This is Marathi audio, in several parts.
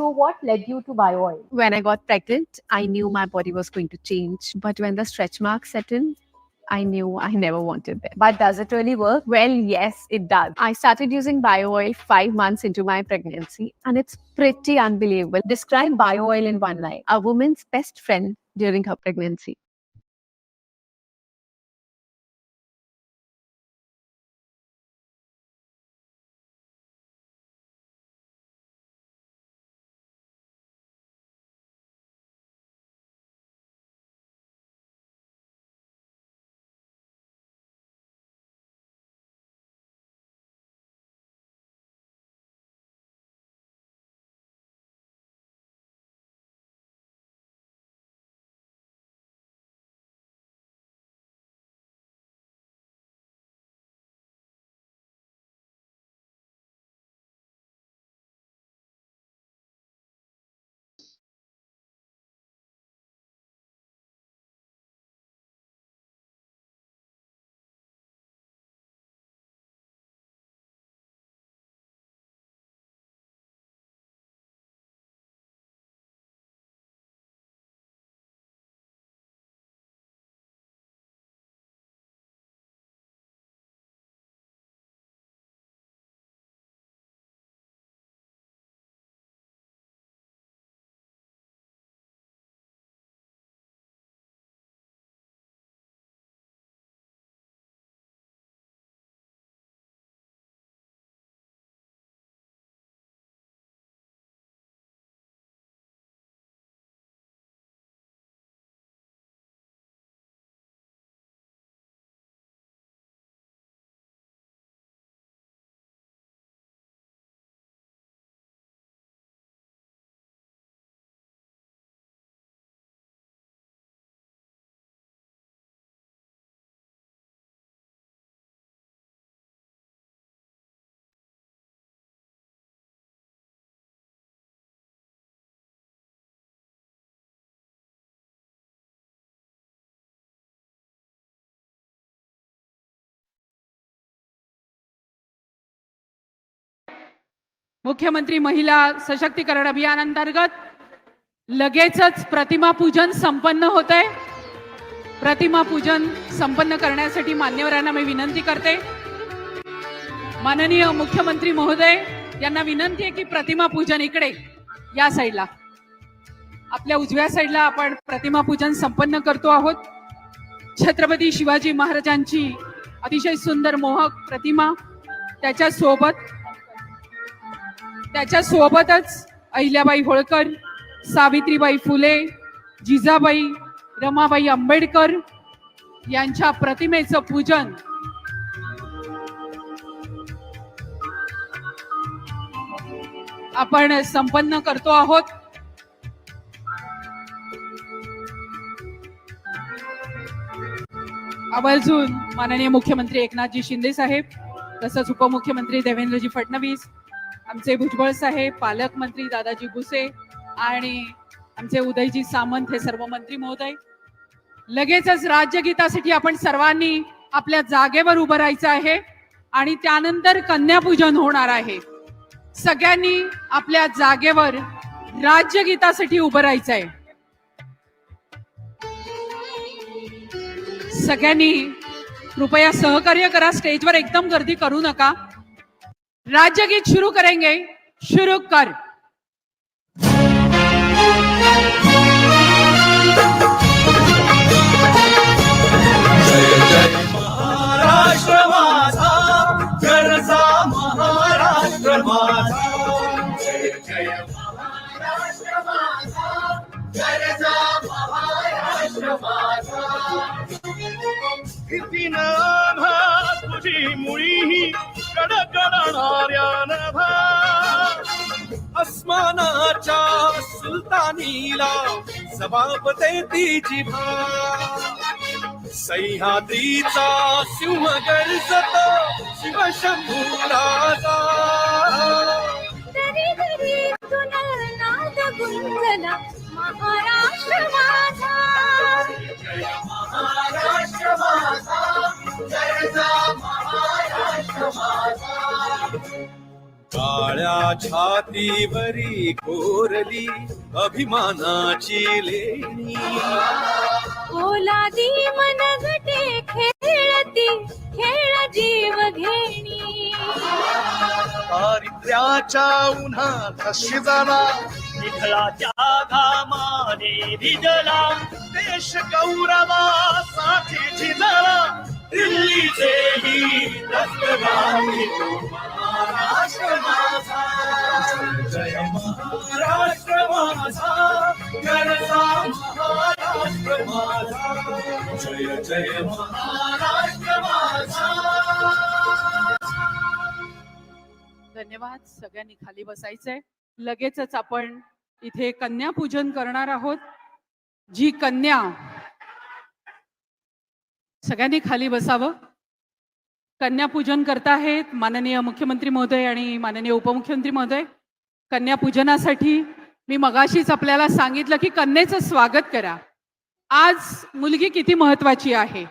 So, what led you to bio oil? When I got pregnant, I knew my body was going to change. But when the stretch marks set in, I knew I never wanted them. But does it really work? Well, yes, it does. I started using bio oil five months into my pregnancy, and it's pretty unbelievable. Describe bio oil in one line. A woman's best friend during her pregnancy. मुख्यमंत्री महिला सशक्तीकरण अभियानांतर्गत लगेचच प्रतिमा पूजन संपन्न होत आहे प्रतिमा पूजन संपन्न करण्यासाठी मान्यवरांना मी विनंती करते. माननीय मुख्यमंत्री महोदय यांना विनंती आहे की प्रतिमा पूजन इकडे या साईडला. आपल्या उजव्या साईडला आपण प्रतिमा पूजन संपन्न करतो आहोत. छत्रपती शिवाजी महाराजांची अतिशय सुंदर मोहक प्रतिमा त्याच्यासोबत त्याच्यासोबतच अहिल्याबाई होळकर सावित्रीबाई फुले जिजाबाई रमाबाई आंबेडकर यांच्या प्रतिमेचं पूजन. आपण संपन्न करतो आहोत. आवर्जून माननीय मुख्यमंत्री एकनाथजी शिंदे साहेब तसंच उपमुख्यमंत्री देवेंद्रजी फडणवीस आमचे भुजबळ साहेब पालकमंत्री दादाजी भुसे आणि आमचे उदयजी सामंत हे सर्व मंत्री महोदय. लगेचच राज्यगीतासाठी आपण सर्वांनी आपल्या जागेवर उभं राहायचं आहे आणि त्यानंतर कन्यापूजन होणार आहे. सगळ्यांनी आपल्या जागेवर राज्यगीतासाठी उभं राहायचं आहे. सगळ्यांनी कृपया सहकार्य करा. स्टेजवर एकदम गर्दी करू नका. राज्य गीत शुरू करेंगे। शुरू कर। अस्मानाच्या सुलतानीला जबाबते ती जिभा सह्याद्रीचा सिंह गर्जत शिवशंभूराजा. महाराष्ट्र माझा. काळ्या छातीवरी कोरली अभिमानाची लेणी. ओलादी मनगटे खेळती खेळ जीव घेणी. दारिद्र्याच्या उन्हात शिजला विठ्ठलाच्या घामाने भिजला देश गौरवासाठी झिजला दिल्लीचे ही रक्तगामी महाराष्ट्र माझा जय महाराष्ट्र माझा गरजा महाराष्ट्र माझा जय जय महाराष्ट्र माझा धन्यवाद. सगळ्यांनी खाली बसायचंय. लगेचच आपण इथे कन्या पूजन करणार आहोत. जी कन्या. सगळ्यांनी खाली बसावं. कन्यापूजन करताहेत माननीय मुख्यमंत्री महोदय आणि माननीय उपमुख्यमंत्री महोदय. कन्यापूजनासाठी मी मगाशीच आपल्याला सांगितलं की कन्येचं स्वागत करा. आज मुलगी किती महत्वाची आहे?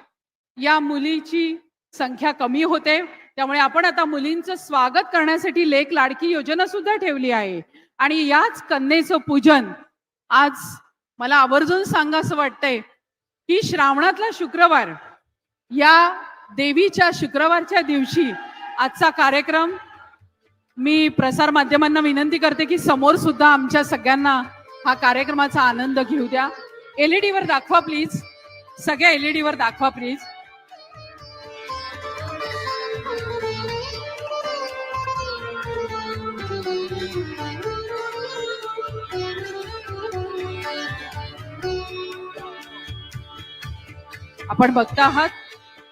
या मुलीची संख्या कमी होते. त्यामुळे आपण आता मुलींचं स्वागत करण्यासाठी लेख लाडकी योजना सुद्धा ठेवली आहे. आणि याच कन्येचं पूजन आज मला आवर्जून सांगावं वाटतंय की श्रावणातला शुक्रवार या देवीच्या शुक्रवारच्या दिवशी आजचा कार्यक्रम मी प्रसार माध्यमांना विनंती करते की समोर सुद्धा आमच्या सगळ्यांना हा कार्यक्रमाचा आनंद घेऊ द्या. एलईडी वर दाखवा प्लीज. सगळ्या एलईडी वर दाखवा प्लीज. आपण बघता आहात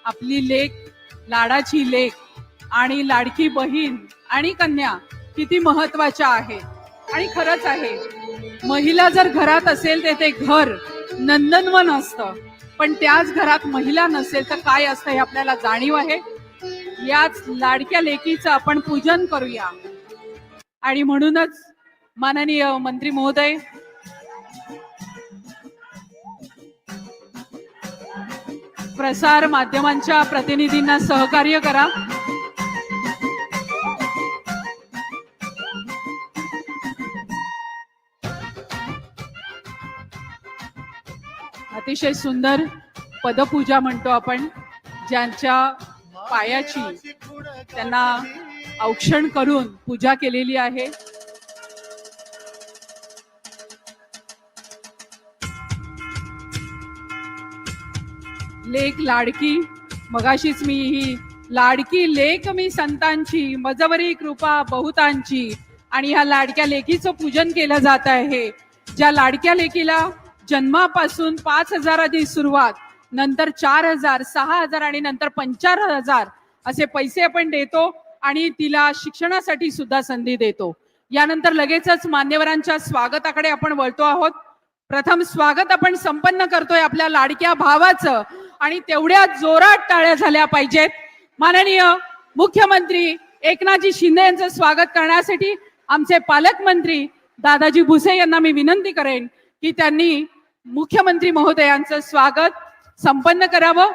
आपली लेख लाडाची लेख आणि लाडकी बहीण आणि कन्या किती महत्त्वाच्या आहेत. आणि खरंच आहे महिला जर घरात असेल तर ते घर नंदनवन असतं. पण त्याच घरात महिला नसेल तर काय असतं हे आपल्याला जाणीव आहे. याच लाडक्या लेकीचं आपण पूजन करूया. आणि म्हणूनच माननीय मंत्री महोदय प्रसार माध्यमांच्या प्रतिनिधींना सहकार्य करा. अतिशय सुंदर पदपूजा म्हणतो आपण ज्यांच्या पायाची त्यांना औक्षण करून पूजा केलेली आहे. लेख लाडकी. मगाशीच मी ही लाडकी लेख मी संतांची मजवरी कृपा बहुतांची. आणि ह्या लाडक्या लेकीचं पूजन केलं जात आहे. ज्या लाडक्या लेकीला जन्मापासून पाच हजाराची सुरुवात नंतर चार हजार सहा हजार आणि नंतर पंचार हजार असे पैसे आपण देतो आणि तिला शिक्षणासाठी सुद्धा संधी देतो. यानंतर लगेचच मान्यवरांच्या स्वागताकडे आपण वळतो आहोत. प्रथम स्वागत आपण संपन्न करतोय आपल्या लाडक्या भावाचं. आणि तेवढ्या जोरात टाळ्या झाल्या पाहिजेत. माननीय मुख्यमंत्री एकनाथजी शिंदे यांचं स्वागत करण्यासाठी आमचे पालकमंत्री दादाजी भुसे यांना मी विनंती करेन की त्यांनी मुख्यमंत्री महोदयांचं स्वागत संपन्न करावं.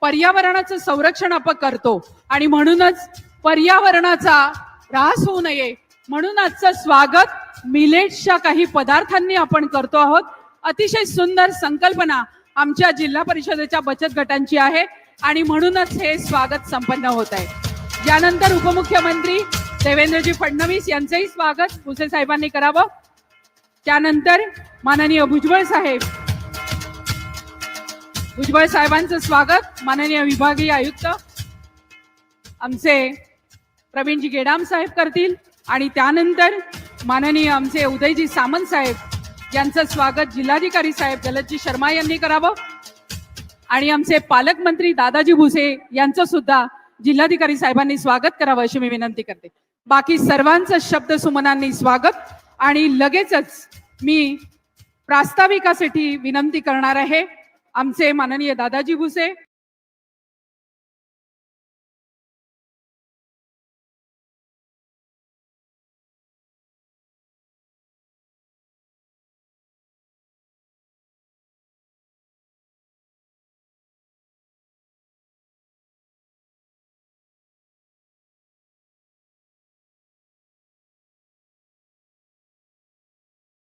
पर्यावरणाचं संरक्षण आपण करतो आणि म्हणूनच पर्यावरणाचा ऱ्हास होऊ नये. म्हणून आजचं स्वागत मिलेट्सच्या काही पदार्थांनी आपण करतो आहोत. अतिशय सुंदर संकल्पना आमच्या जिल्हा परिषदेच्या बचत गटांची आहे आणि म्हणूनच हे स्वागत संपन्न होत आहे. यानंतर उपमुख्यमंत्री देवेंद्रजी फडणवीस यांचंही स्वागत भुसे साहेबांनी करावं. त्यानंतर माननीय भुजबळ साहेब. भुजबळ साहेबांचं स्वागत माननीय विभागीय आयुक्त आमचे प्रवीणजी गेडाम साहेब करतील आणि त्यानंतर माननीय आमचे उदयजी सामंत साहेब यांचं स्वागत जिल्हाधिकारी साहेब जलदजी शर्मा यांनी करावं. आणि आमचे पालकमंत्री दादाजी भुसे यांचं सुद्धा जिल्हाधिकारी साहेबांनी स्वागत करावं अशी मी विनंती करते. बाकी सर्वांचं शब्द सुमनांनी स्वागत. आणि लगेचच मी प्रास्ताविकासाठी विनंती करणार आहे. आमचे माननीय दादाजी भुसे